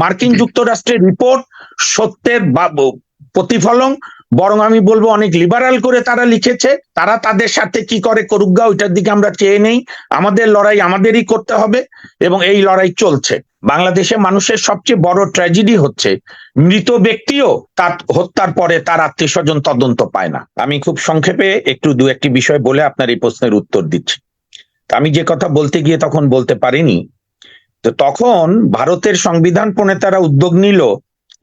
মার্কিন যুক্তরাষ্ট্রের রিপোর্ট সত্যের প্রতিফলন বরং আমি বলব অনেক লিবারাল করে তারা লিখেছে। তারা তাদের সাথে কি করে করুক গা ওইটার দিকে আমরা চেয়ে নেই। আমাদের লড়াই আমাদেরই করতে হবে এবং এই লড়াই চলছে। বাংলাদেশে মানুষের সবচেয়ে বড় ট্র্যাজেডি হচ্ছে মৃত ব্যক্তিও তার হত্যার পরে তার আত্মীয় স্বজন তদন্ত পায় না। আমি খুব সংক্ষেপে একটু দু একটি বিষয় বলে আপনার এই প্রশ্নের উত্তর দিচ্ছি। তা আমি যে কথা বলতে গিয়ে তখন বলতে পারিনি তো তখন ভারতের সংবিধান প্রণেতারা উদ্যোগ নিল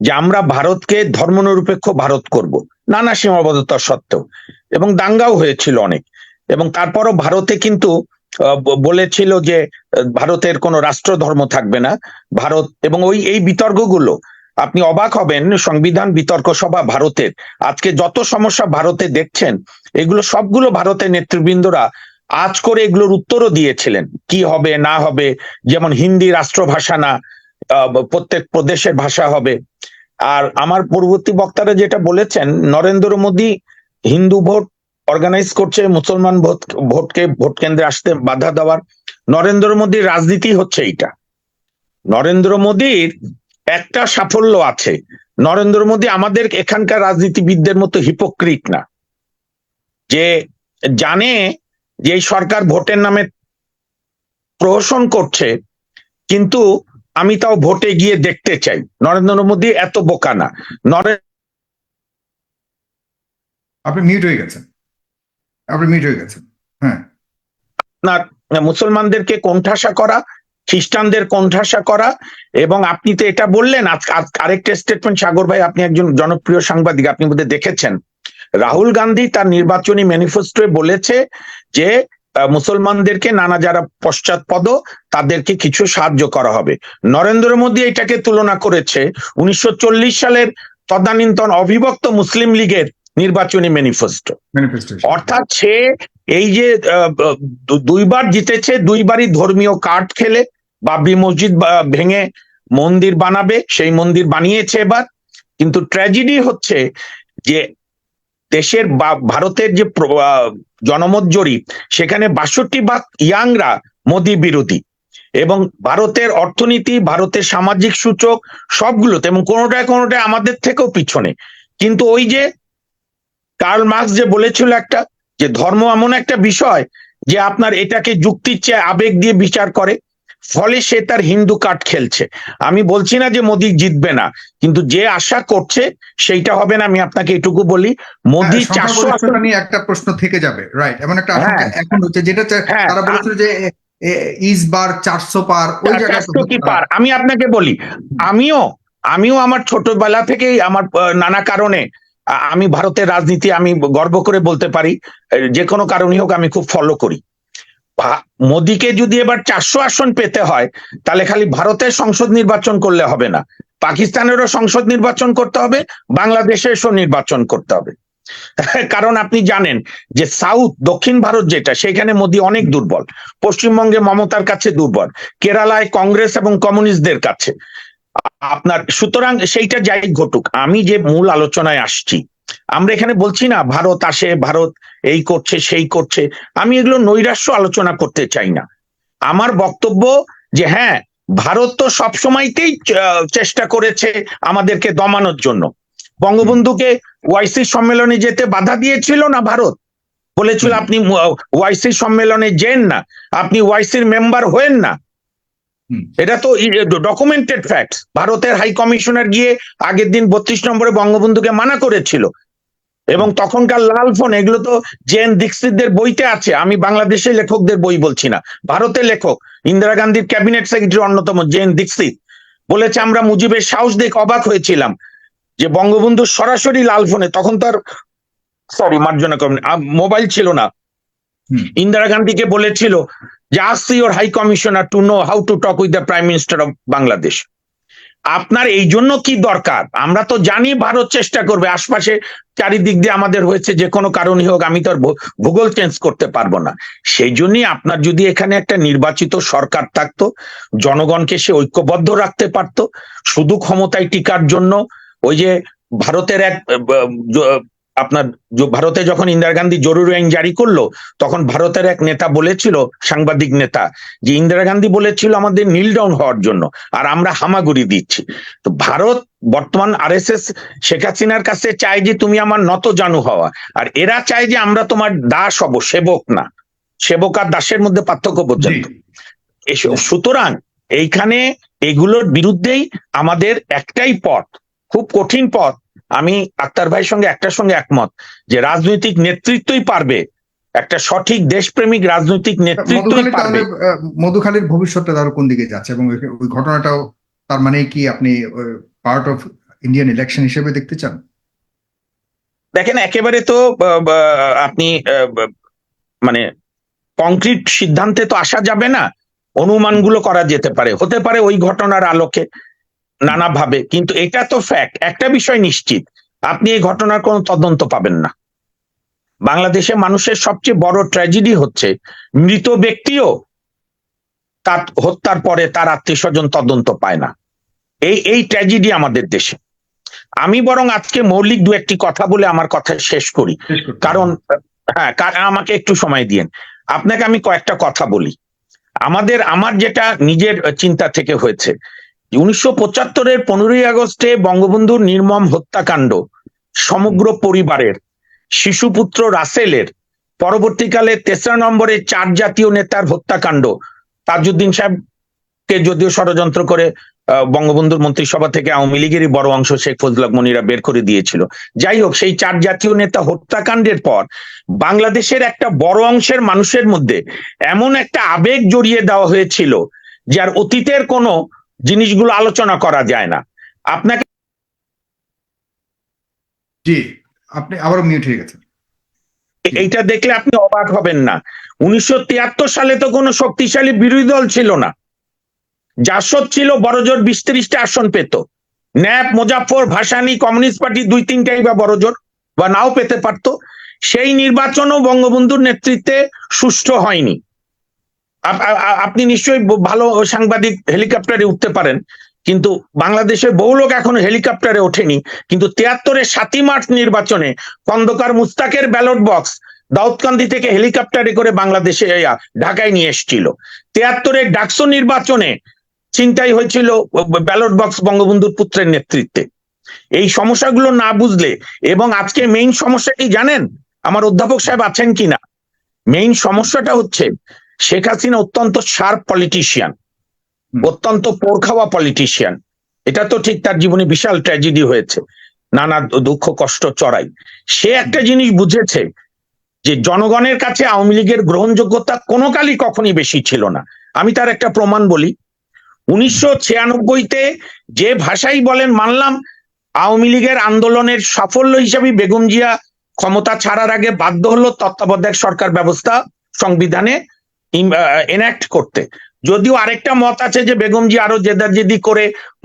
যে আমরা ভারতকে ধর্মনিরপেক্ষ ভারত করব, নানা সীমাবদ্ধতা সত্ত্বেও। এবং দাঙ্গাও হয়েছিল অনেক। এবং তারপরও ভারতে কিন্তু বলেছিল যে ভারতের কোনো রাষ্ট্র ধর্ম থাকবে না। ভারত এবং ওই, এই বিতর্কগুলো, আপনি অবাক হবেন, সংবিধান বিতর্ক সভা ভারতের। আজকে যত সমস্যা ভারতে দেখছেন, এগুলো সবগুলো ভারতের নেতৃবৃন্দরা আজ করে এগুলোর উত্তরও দিয়েছিলেন। কি হবে, না হবে, যেমন হিন্দি রাষ্ট্রভাষা না প্রত্যেক প্রদেশের ভাষা হবে। আর আমার পূর্ববর্তী বক্তারা যেটা বলেছেন, নরেন্দ্র মোদী হিন্দু ভোট অর্গানাইজ করছে, মুসলমান ভোট, ভোটকে, ভোট কেন্দ্রে আসতে বাধা দেওয়ার। নরেন্দ্র মোদীর রাজনীতি হচ্ছে এইটা। নরেন্দ্র মোদীর একটা সাফল্য আছে। নরেন্দ্র মোদী আমাদের এখানকার রাজনীতিবিদদের মতো হিপোক্রিট না। যে জানে যে এই সরকার ভোটের নামে প্রহসন করছে কিন্তু আমি তাও ভোটে গিয়ে দেখতে চাই। নরেন্দ্র মোদী এত বোকা না। নরেন্দ্র আপনি মিউট হয়ে গেছেন। আপনি মিউট হয়ে গেছেন। হ্যাঁ। আপনার মুসলমানদেরকে কোণঠাসা করা খ্রিস্টানদের কোণঠাসা করা এবং আপনি তো এটা বললেন আরেকটা স্টেটমেন্ট সাগর ভাই আপনি একজন জনপ্রিয় সাংবাদিক আপনি বোধহয় দেখেছেন। রাহুল গান্ধী তার নির্বাচনী ম্যানিফেস্টোয় বলেছে যে মুসলমানদেরকে নানা যারা পশ্চাৎপদ তাদেরকে কিছু সাহায্য করা হবে। নরেন্দ্র মোদী এটাকে তুলনা করেছে। উনিশশো চল্লিশ সালের তদানীন্তন অবিভক্ত মুসলিম লীগের নির্বাচনী ম্যানিফেস্টো অর্থাৎ সে এই যে দুইবার জিতেছে দুইবারই ধর্মীয় কার্ড খেলে বাবরি মসজিদ ভেঙে মন্দির বানাবে সেই মন্দির বানিয়েছে এবার। কিন্তু ট্র্যাজেডি হচ্ছে যে দেশের বা ভারতের যে জনমত জরিপ, সেখানে বাষট্টি ভাগ ইয়াংরা মোদি বিরোধী। এবং ভারতের অর্থনীতি, ভারতের সামাজিক সূচক সবগুলোতে এবং কোনোটায় কোনোটায় আমাদের থেকেও পিছনে। কিন্তু ওই যে কার্ল মার্কস যে বলেছিল একটা, যে ধর্ম এমন একটা বিষয় যে আপনার এটাকে যুক্তির চেয়ে আবেগ দিয়ে বিচার করে ফলে সে তার হিন্দু কার্ড খেলছে। আমি বলছি না যে মোদি জিতবে না কিন্তু যে আশা করছে সেইটা হবে না আমি আপনাকে এটুকু বলি মোদি হ্যাঁ, চারশো নিয়ে একটা প্রশ্ন থেকে যাবে রাইট এমন একটা হ্যাঁ। এখন হচ্ছে যেটা হ্যাঁ, তারা বলেছিল যে ইস বার চারশো পার ওই চারশো কি পার? আমি আপনাকে বলি আমিও আমিও আমার ছোটবেলা থেকেই আমার নানা কারণে আমি ভারতের রাজনীতি আমি গর্ব করে বলতে পারি যে কোনো কারণই হোক আমি খুব ফলো করি। মোদিকে যদি এবার চারশো আসন পেতে হয়, তাহলে খালি ভারতের সংসদ নির্বাচন করলে হবে না। পাকিস্তানেরও সংসদ নির্বাচন করতে হবে, বাংলাদেশেরও নির্বাচন করতে হবে। কারণ আপনি জানেন যে সাউথ, দক্ষিণ ভারত যেটা, সেখানে মোদি অনেক দুর্বল। পশ্চিমবঙ্গে মমতার কাছে দুর্বল। কেরালায় কংগ্রেস এবং কমিউনিস্টদের কাছে। আপনার, সুতরাং সেইটা যাই ঘটুক। আমি যে মূল আলোচনায় আসছি আমরা এখানে বলছি না ভারত আসে ভারত এই করছে সেই করছে। আমি এগুলো নৈরাশ্য আলোচনা করতে চাই না। আমার বক্তব্য যে হ্যাঁ ভারত তো সবসময়তেই চেষ্টা করেছে আমাদেরকে দমানোর জন্য। বঙ্গবন্ধুকে ওয়াইসি সম্মেলনে যেতে বাধা দিয়েছিল না ভারত? বলেছিল আপনি ওয়াইসি সম্মেলনে যেন না আপনি ওয়াইসির মেম্বার হয়েন না। এটা তো ডকুমেন্টেড ফ্যাক্ট ভারতের হাই কমিশনার গিয়ে আগের দিন বত্রিশ নম্বরে বঙ্গবন্ধুকে মানা করেছিল। এবং তখনকার লাল ফোন, এগুলো তো জেন দীক্ষিতদের বইতে আছে। আমি বাংলাদেশের লেখকদের বই বলছি না। ভারতের লেখক, ইন্দিরা গান্ধীর ক্যাবিনেট সেক্রেটারি অন্যতম জেন দীক্ষিত। বলেছে, আমরা মুজিবের সাহস দেখে অবাক হয়েছিলাম যে বঙ্গবন্ধু সরাসরি লাল ফোনে, তখন তার সরি মার্জনা করবেন মোবাইল ছিল না। ইন্দিরা গান্ধীকে বলেছিল যে ask your high commissioner to know how to talk with the prime minister of Bangladesh আপনার এই জন্য কি দরকার? আমরা তো জানি ভারত চেষ্টা করবে। আশপাশে চারিদিক দিয়ে আমাদের হয়েছে যে কোনো কারণই হোক, আমি তো আর ভূগোল চেঞ্জ করতে পারব না। সেই জন্যই আপনার যদি এখানে একটা নির্বাচিত সরকার থাকতো, জনগণকে সে ঐক্যবদ্ধ রাখতে পারতো, শুধু ক্ষমতায় টিকার জন্য, ওই যে ভারতের এক আপনার ভারতে যখন ইন্দিরা গান্ধী জরুরি আইন জারি করল তখন ভারতের এক নেতা বলেছিল সাংবাদিক নেতা যে ইন্দিরা গান্ধী বলেছিল আমাদের নীল ডাউন হওয়ার জন্য আর আমরা হামাগুড়ি দিচ্ছি। তো ভারত বর্তমান আরএসএস শেখ হাসিনার কাছে চায় যে তুমি আমার নত জানু হওয়া আর এরা চায় যে আমরা তোমার দাস হব সেবক না। সেবক আর দাসের মধ্যে পার্থক্য পর্যন্ত সুতরাং এইখানে এগুলোর বিরুদ্ধেই আমাদের একটাই পথ খুব কঠিন পথ আমি আক্তার ভাইয়ের সঙ্গে একটার সঙ্গে একমত যে রাজনৈতিক নেতৃত্বই পারবে। একটা সঠিক দেশপ্রেমিক রাজনৈতিক নেতৃত্বই পারবে। মধুখালীর ভবিষ্যৎটা তাহলে কোন দিকে যাচ্ছে? এবং ওই- ঘটনাটাও তার মানে কি আপনি পার্ট অফ ইন্ডিয়ান ইলেকশন হিসেবে দেখতে চান? দেখেন একেবারে তো আপনি মানে কংক্রিট সিদ্ধান্তে তো আসা যাবে না। অনুমানগুলো করা যেতে পারে। হতে পারে ওই ঘটনার আলোকে। নানাভাবে। কিন্তু এটা তো ফ্যাক্ট একটা বিষয় নিশ্চিত আপনি এই ঘটনার কোনো তদন্ত পাবেন না। বাংলাদেশে মানুষের সবচেয়ে বড় ট্র্যাজেডি হচ্ছে মৃত ব্যক্তিও তার হত্যার পরে তার আত্মীয় স্বজন তদন্ত পায় না। এই এই ট্র্যাজেডি আমাদের দেশে। আমি বরং আজকে মৌলিক দু একটি কথা বলে আমার কথা শেষ করি। কারণ হ্যাঁ আমাকে একটু সময় দিয়েন। আপনাকে আমি কয়েকটা কথা বলি। আমাদের আমার যেটা নিজের চিন্তা থেকে হয়েছে উনিশশো পঁচাত্তরের পনেরোই আগস্টে বঙ্গবন্ধুর নির্মম হত্যাকাণ্ড সমগ্র পরিবারের, শিশুপুত্র রাসেলের, পরবর্তীকালে তেসরা নম্বরে চার জাতীয় নেতার হত্যাকাণ্ড। তাজউদ্দিন সাহেবকে যদিও ষড়যন্ত্র করে বঙ্গবন্ধুর মন্ত্রিসভা থেকে আওয়ামী লীগেরই বড় অংশ শেখ ফজলুল হক মনিরা বের করে দিয়েছিল। যাই হোক, সেই চার জাতীয় নেতা হত্যাকাণ্ডের পর বাংলাদেশের একটা বড় অংশের মানুষের মধ্যে এমন একটা আবেগ জড়িয়ে দেওয়া হয়েছিল, যার অতীতের কোনো জিনিসগুলো আলোচনা করা যায় না। আপনাকে জি আপনি আবারও মিউট হয়ে গেছেন। এইটা দেখলে আপনি অবাক হবেন না। উনিশশো তিয়াত্তর সালে তো কোনো শক্তিশালী বিরোধী দল ছিল না। জাসদ ছিল বড়জোর বিশ ত্রিশটা আসন পেত। NAP Mozaffar Bhasani communist party দুই তিনটাই বা বড়জোর বা নাও পেতে পারতো। সেই নির্বাচনও বঙ্গবন্ধুর নেতৃত্বে সুষ্ঠু হয়নি। আপনি নিশ্চয়ই ভালো সাংবাদিক হেলিকপ্টারে উঠতে পারেন, কিন্তু বাংলাদেশের বহু লোক এখন হেলিকপ্টারে ওঠেনি। কিন্তু তিয়াত্তরের সাতই মার্চ নির্বাচনে খন্দকার মুস্তাকের ব্যালট বক্স দাউদকান্দি থেকে হেলিকপ্টারে করে বাংলাদেশে ঢাকায় নিয়ে এসেছিল। তিয়াত্তরের ডাকসো নির্বাচনে চিন্তাই হয়েছিল ব্যালট বক্স বঙ্গবন্ধুর পুত্রের নেতৃত্বে। এই সমস্যাগুলো না বুঝলে এবং আজকে মেইন সমস্যা কি জানেন? আমার অধ্যাপক সাহেব আছেন কিনা? মেইন সমস্যাটা হচ্ছে শেখ হাসিনা অত্যন্ত শার্প পলিটিশিয়ান। অত্যন্ত পোরখাওয়া পলিটিশিয়ান এটা তো ঠিক তার জীবনে বিশাল ট্র্যাজেডি হয়েছে নানা দুঃখ কষ্ট চড়াই। সে একটা জিনিস বুঝেছে যে জনগণের কাছে আওয়ামী লীগের গ্রহণযোগ্যতা কোনো কালই কখনই বেশি ছিল না। আমি তার একটা প্রমাণ বলি। উনিশশো ছিয়ানব্বইতে যে ভাষাই বলেন মানলাম আওয়ামী লীগের আন্দোলনের সাফল্য হিসাবে বেগম জিয়া ক্ষমতা ছাড়ার আগে বাধ্য হলো তত্ত্বাবধায়ক সরকার ব্যবস্থা সংবিধানে। এনাক্ট করতে। যদিও আরেকটা মত আছে যে বেগম জি আরও জেদাজেদি করে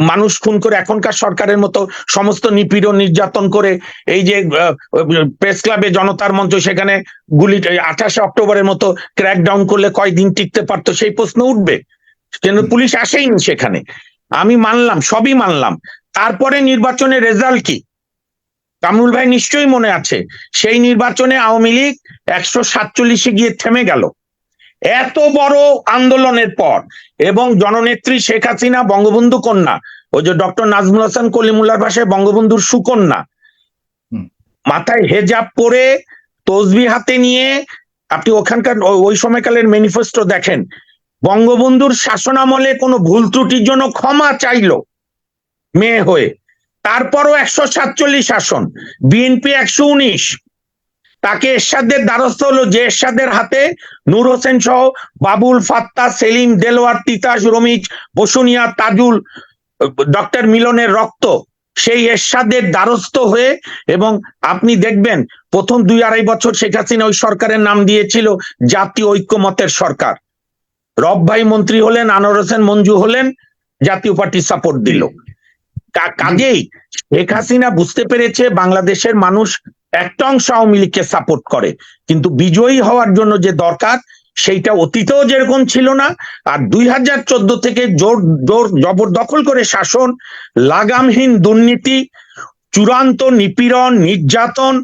মানুষ খুন করে এখনকার সরকারের মতো সমস্ত নিপীড়ন, নির্যাতন করে এই যে প্রেস ক্লাবে জনতার মঞ্চ সেখানে গুলি আঠাশে অক্টোবরের মতো ক্র্যাকডাউন করলে কয়দিন টিকতে পারতো সেই প্রশ্ন উঠবে। কিন্তু পুলিশ আসেইনি সেখানে। আমি মানলাম, সবই মানলাম। তারপরে নির্বাচনের রেজাল্ট কি? কামরুল ভাই নিশ্চয়ই মনে আছে। সেই নির্বাচনে আওয়ামী লীগ একশো সাতচল্লিশে গিয়ে থেমে গেল। এত বড় আন্দোলনের পর এবং জননেত্রী শেখ হাসিনা বঙ্গবন্ধু কন্যা ওই যে ডক্টর নাজমুল হাসান কলিমুল্লার ভাষায় বঙ্গবন্ধুর সুকন্যা মাথায় হেজাব পরে তসবি হাতে নিয়ে আপনি ওখানকার ওই সময়কালের ম্যানিফেস্টো দেখেন বঙ্গবন্ধুর শাসনামলে কোনো ভুল ত্রুটির জন্য ক্ষমা চাইলো মেয়ে হয়ে। তারপরও একশো সাতচল্লিশ আসন বিএনপি একশো উনিশ তাকে এরশাদের দ্বারস্থ হলো যে এরশাদের হাতে নূর হোসেন সহ বাবুল, ফাত্তা, সেলিম, দেলোয়ার, তিতাস, রমিজ, বসুনিয়া, তাজুল, ডক্টর মিলনের রক্ত সেই এরশাদের দ্বারস্থ হয়ে এবং আপনি দেখবেন প্রথম দুই আড়াই বছর শেখ হাসিনা ওই সরকারের নাম দিয়েছিল জাতীয় ঐক্যমতের সরকার। রব ভাই মন্ত্রী হলেন, আনোয়ার হোসেন মঞ্জু হলেন, জাতীয় পার্টি সাপোর্ট দিল। কাজেই শেখ হাসিনা বুঝতে পেরেছে বাংলাদেশের মানুষ একটা অংশ আওয়ামী লীগকে সাপোর্ট করে। কিন্তু বিজয়ী হওয়ার জন্য যে দরকার, সেইটা অতীতেও যেরকম ছিল না, আর দুই হাজার চোদ্দ থেকে জোর জোর জবরদখল করে শাসন, লাগামহীন দুর্নীতি, চূড়ান্ত নিপীড়ন, নির্যাতন,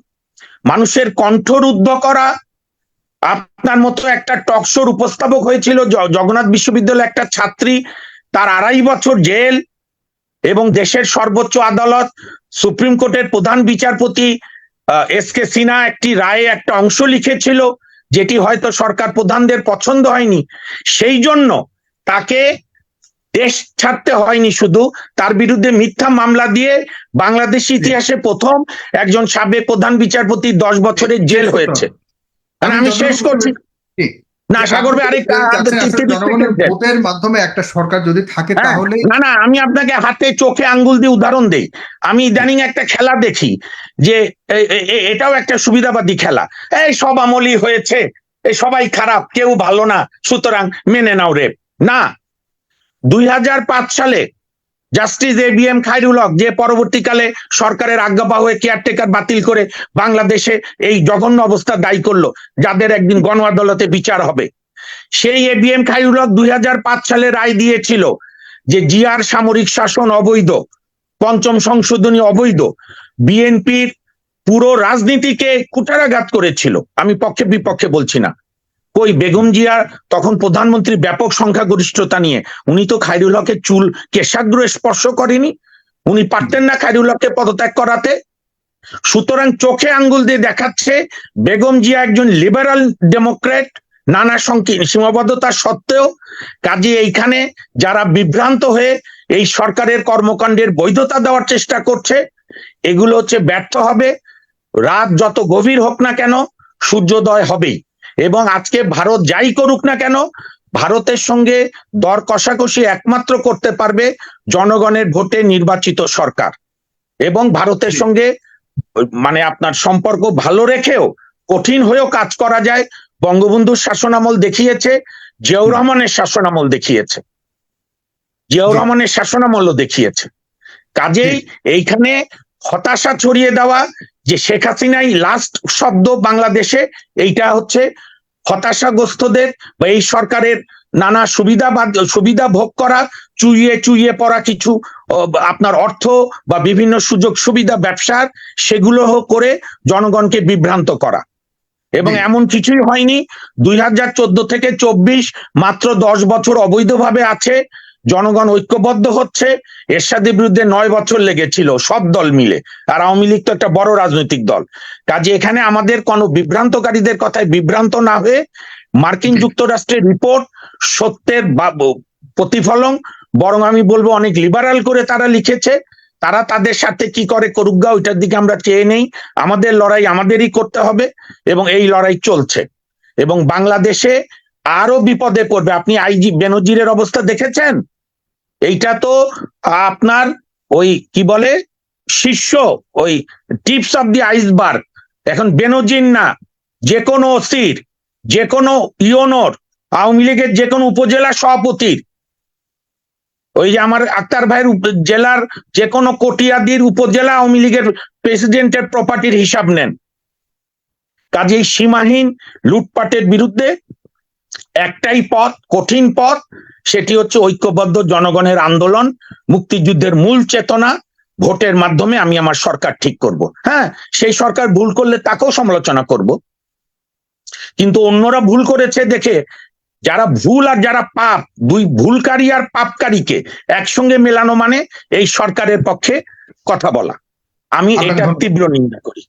মানুষের কণ্ঠরুদ্ধ করা, আপনার মতো একটা টকশোর উপস্থাপক হয়েছিল জগন্নাথ বিশ্ববিদ্যালয়ের একটা ছাত্রী, তার আড়াই বছর জেল এবং দেশের সর্বোচ্চ আদালত, সুপ্রিম কোর্টের প্রধান বিচারপতি এস কে সিনহা একটি রায়ে একটা অংশ লিখেছিল যেটি হয়তো সরকার প্রধানদের পছন্দ হয়নি। সেই জন্য তাকে দেশ ছাড়তে হয়নি শুধু তার বিরুদ্ধে মিথ্যা মামলা দিয়ে বাংলাদেশ ইতিহাসে প্রথম একজন সাবেক প্রধান বিচারপতি দশ বছরের জেল হয়েছে। আমি শেষ করছি। না আশা করবে জনগণের ভোটের মাধ্যমে একটা সরকার যদি থাকে হ্যাঁ, তাহলে না না আমি আপনাকে হাতে চোখে আঙ্গুল দিয়ে উদাহরণ দেই। আমি ইদানিং একটা খেলা দেখি যে এটাও একটা সুবিধাবাদী খেলা। এই সব আমলই হয়েছে এই সবাই খারাপ কেউ ভালো না সুতরাং মেনে নাও রেপ না দুই হাজার পাঁচ সালে justice A B M Khairul Haque যে পরবর্তীকালে সরকারের আজ্ঞাপা হয়ে কেয়ারটেকার বাতিল করে বাংলাদেশে এই জঘন্য অবস্থা দায়ী করল, যাদের একদিন গণ আদালতে বিচার হবে। সেই A B M Khairul Haque দুই হাজার পাঁচ সালে রায় দিয়েছিল যে জিয়ার সামরিক শাসন অবৈধ, পঞ্চম সংশোধনী অবৈধ বিএনপির পুরো রাজনীতিকে কুটারাঘাত করেছিল। আমি পক্ষে বিপক্ষে বলছি না। কই বেগম জিয়া তখন প্রধানমন্ত্রী ব্যাপক সংখ্যাগরিষ্ঠতা নিয়ে। উনি তো খাইরুল হকের চুল কেশাগ্র স্পর্শ করেনি। উনি পারতেন না খাইরুল হককে পদত্যাগ করাতে। সুতরাং চোখে আঙ্গুল দিয়ে দেখাচ্ছে বেগম জিয়া একজন লিবারাল ডেমোক্রেট নানা সংকীর্ণ সীমাবদ্ধতা সত্ত্বেও। কাজে এইখানে যারা বিভ্রান্ত হয়ে এই সরকারের কর্মকাণ্ডের বৈধতা দেওয়ার চেষ্টা করছে, এগুলো হচ্ছে ব্যর্থ হবে। রাত যত গভীর হোক না কেন সূর্যোদয় হবেই। এবং আজকে ভারত যাই করুক না কেন ভারতের সঙ্গে দর কষাকষি একমাত্র করতে পারবে জনগণের ভোটে নির্বাচিত সরকার। এবং ভারতের সঙ্গে মানে আপনার সম্পর্ক ভালো রেখেও কঠিন হয়েও কাজ করা যায়। বঙ্গবন্ধুর শাসনামল দেখিয়েছে জিয়াউর রহমানের শাসনামল দেখিয়েছে। জিয়াউর রহমানের শাসনামলও দেখিয়েছে। কাজেই এইখানে হতাশা ছড়িয়ে দেওয়া যে শেখ হাসিনাই লাস্ট শব্দ বাংলাদেশে এইটা হচ্ছে হতাশাগ্রস্তদের বা এই সরকারের নানা সুবিধা সুবিধা ভোগ করা চুইয়ে চুইয়ে পড়া কিছু আপনার অর্থ বা বিভিন্ন সুযোগ সুবিধা ব্যবসার সেগুলো করে জনগণকে বিভ্রান্ত করা। এবং এমন কিছুই হয়নি দুই হাজার চোদ্দ থেকে চব্বিশ মাত্র দশ বছর অবৈধভাবে আছে জনগণ ঐক্যবদ্ধ হচ্ছে এরশাদের বিরুদ্ধে নয় বছর লেগেছিল সব দল মিলে। আর আওয়ামী লীগ তো একটা বড় রাজনৈতিক দল। কাজে এখানে আমাদের কোনো বিভ্রান্তকারীদের কথায় বিভ্রান্ত না হয়ে মার্কিন যুক্তরাষ্ট্রের রিপোর্ট সত্যের প্রতিফলন বরং আমি বলব অনেক লিবারাল করে তারা লিখেছে। তারা তাদের সাথে কি করে করুক গা ওইটার দিকে আমরা চেয়ে নেই। আমাদের লড়াই আমাদেরই করতে হবে এবং এই লড়াই চলছে। এবং বাংলাদেশে আরও বিপদে পড়বে। আপনি আইজি বেনজিরের অবস্থা দেখেছেন? এইটা তো আপনার ওই কি বলে? শিষ্য ওই টিপস অফ দি আইসবার্গ এখন বেনজির না, যে কোনো অস্থির যে কোনো ইওনোর, আওয়ামী লীগের যে কোনো উপজেলা সভাপতির, ওই যে আমার আক্তার ভাইয়ের জেলার যে কোনো কটিয়াদির উপজেলা আওয়ামী লীগের প্রেসিডেন্টের প্রপার্টির হিসাব নেন। কাজেই সীমাহীন লুটপাটের বিরুদ্ধে একটাই পথ, কঠিন পথ সেটি হচ্ছে ঐক্যবদ্ধ জনগণের আন্দোলন মুক্তিযুদ্ধের মূল চেতনা ভোটের মাধ্যমে আমি আমার সরকার ঠিক করব। হ্যাঁ সেই সরকার ভুল করলে তাকেও সমালোচনা করব। কিন্তু অন্যরা ভুল করেছে দেখে যারা ভুল আর যারা পাপ দুই ভুলকারী আর পাপকারীকে একসঙ্গে মেলানো মানে এই সরকারের পক্ষে কথা বলা। আমি এটা তীব্র নিন্দা করি।